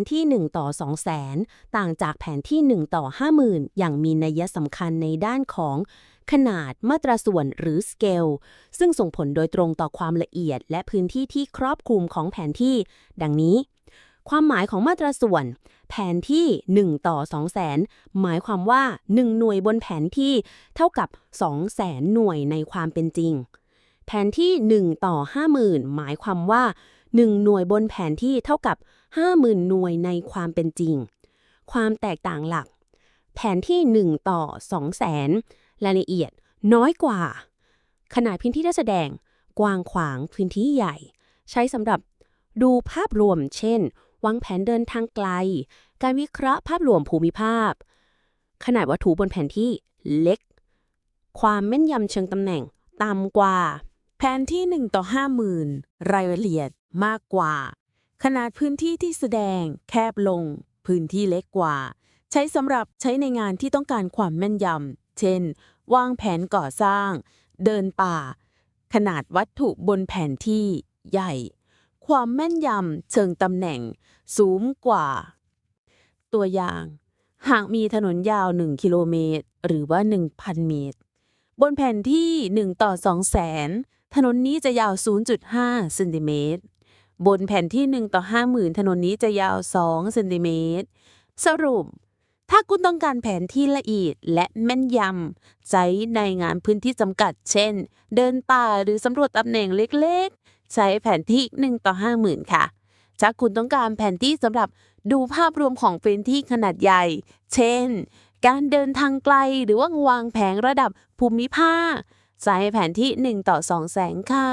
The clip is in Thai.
นที่ 1 ต่อ 2 0 0แสนต่างจากแผนที่ 1 ต่อ 50,000 อย่างมีนัยสำคัญในด้านของ ขนาดมาตราส่วนหรือสเกลซึ่งส่งผลโดยตรงต่อความละเอียด และพื้นที่ที่ครอบคลุมของแผนที่ ดังนี้ ความหมายของมาตราส่วน แผนที่ 1 ต่อ 2 0 0แสนหมายความว่า 1 หน่วยบนแผนที่เท่ากับ2แสนหน่วยในความเป็นจริง แผนที่ 1 ต่อ 50,000 หมายความว่า 1 หน่วยบนแผนที่เท่ากับ 50,000 หน่วยในความเป็นจริง ความแตกต่างหลัก แผนที่ 1 ต่อ2แสนรายละเอียดน้อยกว่า ขนาดพื้นที่ที่แสดง กว้างขวางพื้นที่ใหญ่ ใช้สำหรับดูภาพรวม เช่น วางแผนเดินทางไกล การวิเคราะห์ภาพรวมภูมิภาพ ขนาดวัตถุบนแผนที่เล็ก ความแม่นยำเชิงตำแหน่งต่ำกว่า แผนที่ 1 ต่อ 50,000 รายละเอียด มากกว่า ขนาดพื้นที่ที่แสดง แคบลง พื้นที่เล็กกว่า ใช้สำหรับใช้ในงานที่ต้องการความแม่นยำเช่น วางแผนก่อสร้าง เดินป่า ขนาดวัตถุบนแผนที่ใหญ่ ความแม่นยำเชิงตำแหน่ง สูงกว่า ตัวอย่าง หากมีถนนยาว 1 กิโลเมตร หรือว่า 1,000 เมตร บนแผนที่ 1 ต่อ2แสนถนนนี้จะยาว 0.5 เซนติเมตร บนแผ่นที่ 1 ต่อ 50,000 ถนนนี้จะยาว 2 เซนติเมตร สรุป ถ้าคุณต้องการแผนที่ละเอียดและแม่นยำใช้ในงานพื้นที่จำกัด เช่น เดินป่าหรือสำรวจตำแหน่งเล็กๆ ใช้แผนที่ 1 ต่อ 50,000 ค่ะ ถ้าคุณต้องการแผนที่สำหรับดูภาพรวมของพื้นที่ขนาดใหญ่ เช่น การเดินทางไกลหรือว่าวางแผงระดับภูมิภาคใช้แผนที่ 1 ต่อ 2 แสงค่ะ